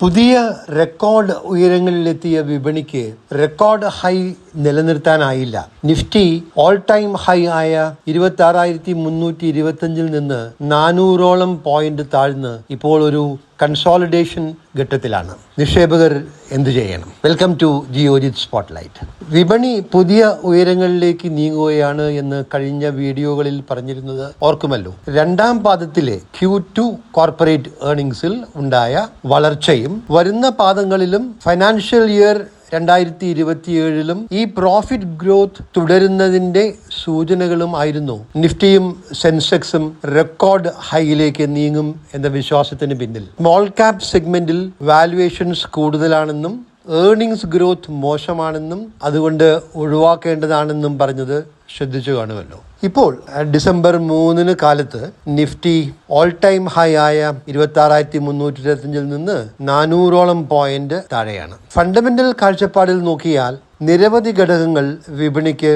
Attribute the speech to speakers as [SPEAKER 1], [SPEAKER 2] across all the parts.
[SPEAKER 1] പുതിയ റെക്കോർഡ് ഉയരങ്ങളിലെത്തിയ വിപണിക്ക് റെക്കോർഡ് ഹൈ നിലനിർത്താനായില്ല. നിഫ്റ്റി ഓൾ ടൈം ഹൈ ആയ ഇരുപത്തി ആറായിരത്തി മുന്നൂറ്റി ഇരുപത്തിയഞ്ചിൽ നിന്ന് നാനൂറോളം പോയിന്റ് താഴ്ന്ന് ഇപ്പോൾ ഒരു കൺസോളിഡേഷൻ ഘട്ടത്തിലാണ്. നിക്ഷേപകർ എന്തു ചെയ്യണം? വെൽക്കം ടു ജിയോജിത് സ്പോട്ട്ലൈറ്റ് വിപണി പുതിയ ഉയരങ്ങളിലേക്ക് നീങ്ങുകയാണ് എന്ന് കഴിഞ്ഞ വീഡിയോകളിൽ പറഞ്ഞിരുന്നത് ഓർക്കുമല്ലോ. രണ്ടാം പാദത്തിലെ ക്യൂ ടു കോർപ്പറേറ്റ് ഏർണിംഗ്സിൽ ഉണ്ടായ വളർച്ചയും വരുന്ന പാദങ്ങളിലും ഫൈനാൻഷ്യൽ ഇയർ രണ്ടായിരത്തി ഇരുപത്തിയേഴിലും ഈ പ്രോഫിറ്റ് ഗ്രോത്ത് തുടരുന്നതിന്റെ സൂചനകളും ആയിരുന്നു. നിഫ്റ്റിയും സെൻസെക്സും റെക്കോർഡ് ഹൈയിലേക്ക് നീങ്ങും എന്ന വിശ്വാസത്തിന് പിന്നിൽ. സ്മോൾ ക്യാപ് സെഗ്മെന്റിൽ വാലുവേഷൻസ് കൂടുതലാണെന്നും ഏർണിംഗ്സ് ഗ്രോത്ത് മോശമാണെന്നും അതുകൊണ്ട് ഒഴിവാക്കേണ്ടതാണെന്നും പറഞ്ഞത് ശ്രദ്ധിച്ചു കാണുമല്ലോ. ഇപ്പോൾ ഡിസംബർ മൂന്നിന് കാലത്ത് നിഫ്റ്റി ഓൾ ടൈം ഹൈ ആയ ഇരുപത്തി ആറായിരത്തി മുന്നൂറ്റി ഇരുപത്തിയഞ്ചിൽ നിന്ന് നാനൂറോളം പോയിന്റ് താഴെയാണ്. ഫണ്ടമെന്റൽ കാഴ്ചപ്പാടിൽ നോക്കിയാൽ നിരവധി ഘടകങ്ങൾ വിപണിക്ക്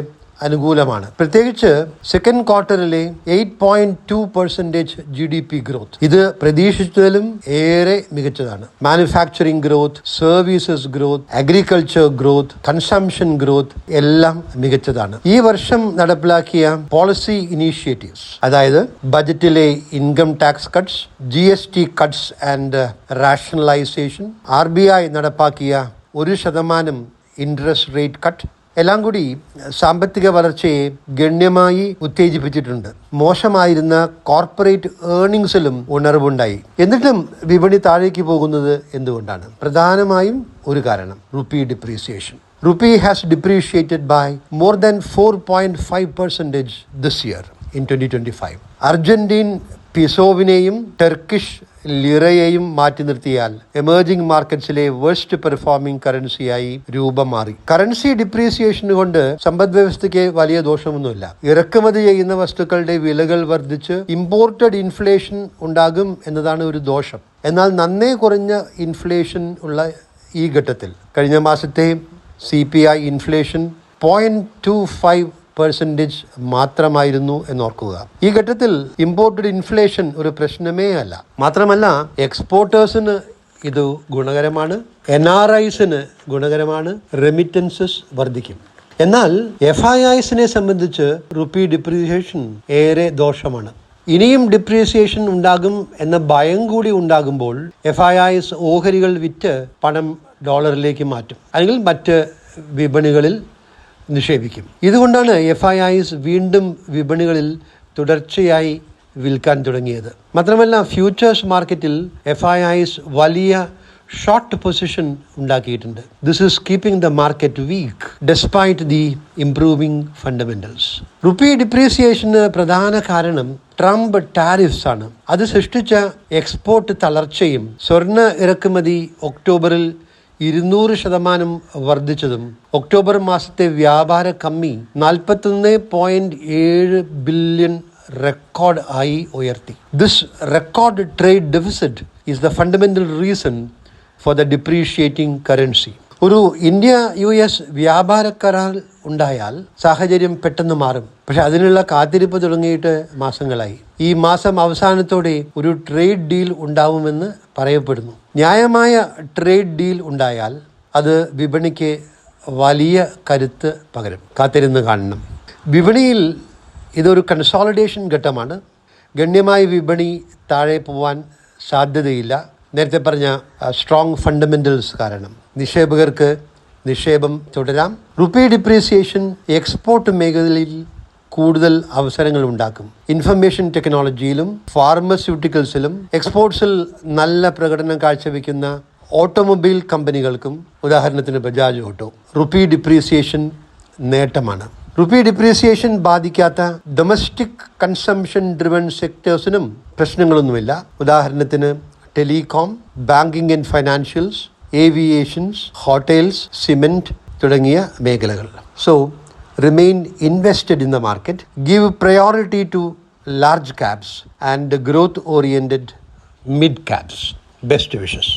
[SPEAKER 1] അനുകൂലമാണ്. പ്രത്യേകിച്ച് second ക്വാർട്ടറിലെ eight point two percentage G D P growth ഇത് പ്രതീക്ഷിച്ചതിലും ഏറെ മികച്ചതാണ്. Manufacturing growth services growth agriculture growth consumption growth എല്ലാം മികച്ചതാണ്. ഈ വർഷം നടപ്പിലാക്കിയ പോളിസി ഇനീഷ്യേറ്റീവ്സ് അതായത് ബജറ്റിലെ income tax cuts G S T cuts and rationalisation R B I നടപ്പാക്കിയ ഒരു ശതമാനം ഇൻട്രസ്റ്റ് റേറ്റ് കട്ട് എല്ലാം കൂടി സാമ്പത്തിക വളർച്ചയെ ഗണ്യമായി ഉത്തേജിപ്പിച്ചിട്ടുണ്ട്. മോശമായിരുന്ന കോർപ്പറേറ്റ് ഏർണിംഗ്സിലും ഉണർവുണ്ടായി. എന്നിട്ടും വിപണി താഴേക്ക് പോകുന്നത് എന്തുകൊണ്ടാണ്? പ്രധാനമായും ഒരു കാരണം rupee depreciation rupee has depreciated by more than four point five percentage this year in twenty twenty five Argentine പിസോവിനെയും Turkish ലിറയെയും മാറ്റി നിർത്തിയാൽ എമേർജിംഗ് മാർക്കറ്റ്സിലെ വേഴ്സ്റ്റ് പെർഫോമിംഗ് കറൻസിയായി രൂപം മാറി. കറൻസി ഡിപ്രീസിയേഷൻ കൊണ്ട് സമ്പദ് വ്യവസ്ഥയ്ക്ക് വലിയ ദോഷമൊന്നുമില്ല. ഇറക്കുമതി ചെയ്യുന്ന വസ്തുക്കളുടെ വിലകൾ വർദ്ധിച്ച് ഇമ്പോർട്ടഡ് ഇൻഫ്ലേഷൻ ഉണ്ടാകും എന്നതാണ് ഒരു ദോഷം. എന്നാൽ നന്നേ കുറഞ്ഞ ഇൻഫ്ലേഷൻ ഉള്ള ഈ ഘട്ടത്തിൽ കഴിഞ്ഞ മാസത്തെ C P I inflation point two five percentage മാത്രമായിരുന്നു എന്നോർക്കുക. ഈ ഘട്ടത്തിൽ ഇമ്പോർട്ടഡ് ഇൻഫ്ലേഷൻ ഒരു പ്രശ്നമേ അല്ല. മാത്രമല്ല എക്സ്പോർട്ടേഴ്സിന് ഇത് ഗുണകരമാണ് എൻ ആർ ഐസിന് ഗുണകരമാണ് റെമിറ്റൻസസ് വർദ്ധിക്കും. എന്നാൽ എഫ് ഐ ഐസിനെ സംബന്ധിച്ച് റുപ്പി ഡിപ്രീസിയേഷൻ ഏറെ ദോഷമാണ്. ഇനിയും ഡിപ്രീസിയേഷൻ ഉണ്ടാകും എന്ന ഭയം കൂടി ഉണ്ടാകുമ്പോൾ എഫ് ഐ ഐസ് ഓഹരികൾ വിറ്റ് പണം ഡോളറിലേക്ക് മാറ്റും. അല്ലെങ്കിൽ മറ്റ് വിപണികളിൽ നിക്ഷേപിക്കും ഇതുകൊണ്ടാണ് എഫ് ഐ ഐസ് വീണ്ടും വിപണികളിൽ തുടർച്ചയായി വിൽക്കാൻ തുടങ്ങിയത്. മാത്രമല്ല ഫ്യൂച്ചേഴ്സ് മാർക്കറ്റിൽ എഫ് ഐ ഐസ് വലിയ ഷോർട്ട് പൊസിഷൻ ഉണ്ടാക്കിയിട്ടുണ്ട്. This is keeping the market weak despite the improving fundamentals rupee ഡിപ്രീസിയേഷന് പ്രധാന കാരണം ട്രംപ് ടാരിഫ്സ് ആണ്. അത് സൃഷ്ടിച്ച എക്സ്പോർട്ട് തളർച്ചയും സ്വർണ ഇറക്കുമതി ഒക്ടോബറിൽ ഇരുന്നൂറ് ശതമാനം വർദ്ധിച്ചതും ഒക്ടോബർ മാസത്തെ വ്യാപാര കമ്മി നാൽപ്പത്തൊന്ന് പോയിന്റ് ഏഴ് ബില്യൺ റെക്കോർഡ് ആയി ഉയർത്തി. This record trade deficit is the fundamental reason for the depreciating currency ഒരു ഇന്ത്യ യു എസ് വ്യാപാര കരാർ ഉണ്ടായാൽ സാഹചര്യം പെട്ടെന്ന് മാറും. പക്ഷെ അതിനുള്ള കാത്തിരിപ്പ് തുടങ്ങിയിട്ട് മാസങ്ങളായി. ഈ മാസം അവസാനത്തോടെ ഒരു ട്രേഡ് ഡീൽ ഉണ്ടാവുമെന്ന് പറയപ്പെടുന്നു. ന്യായമായ ട്രേഡ് ഡീൽ ഉണ്ടായാൽ അത് വിപണിക്ക് വലിയ കരുത്ത് പകരും. കാത്തിരുന്ന് കാണണം. വിപണിയിൽ ഇതൊരു കൺസോളിഡേഷൻ ഘട്ടമാണ്. ഗണ്യമായ വിപണി താഴെ പോവാൻ സാധ്യതയില്ല. നേരത്തെ പറഞ്ഞ സ്ട്രോങ് ഫണ്ടമെന്റൽസ് കാരണം. നിക്ഷേപകർക്ക് നിക്ഷേപം തുടരാം. റുപ്പി ഡിപ്രീസിയേഷൻ എക്സ്പോർട്ട് മേഖലയിൽ കൂടുതൽ അവസരങ്ങൾ ഉണ്ടാക്കും. ഇൻഫർമേഷൻ ടെക്നോളജിയിലും ഫാർമസ്യൂട്ടിക്കൽസിലും എക്സ്പോർട്സിൽ നല്ല പ്രകടനം കാഴ്ചവെക്കുന്ന ഓട്ടോമൊബൈൽ കമ്പനികൾക്കും ഉദാഹരണത്തിന് ബജാജ് ഓട്ടോ റുപ്പി ഡിപ്രീസിയേഷൻ നേട്ടമാണ്. റുപ്പി ഡിപ്രീസിയേഷൻ ബാധിക്കാത്ത ഡൊമസ്റ്റിക് കൺസംഷൻ ഡ്രിവൺ സെക്ടേഴ്സിനും പ്രശ്നങ്ങളൊന്നുമില്ല. ഉദാഹരണത്തിന് telecom banking and financials aviations hotels cement തുടങ്ങിയ മേഖലകൾ so remain invested in the market give priority to large caps and growth oriented mid caps best wishes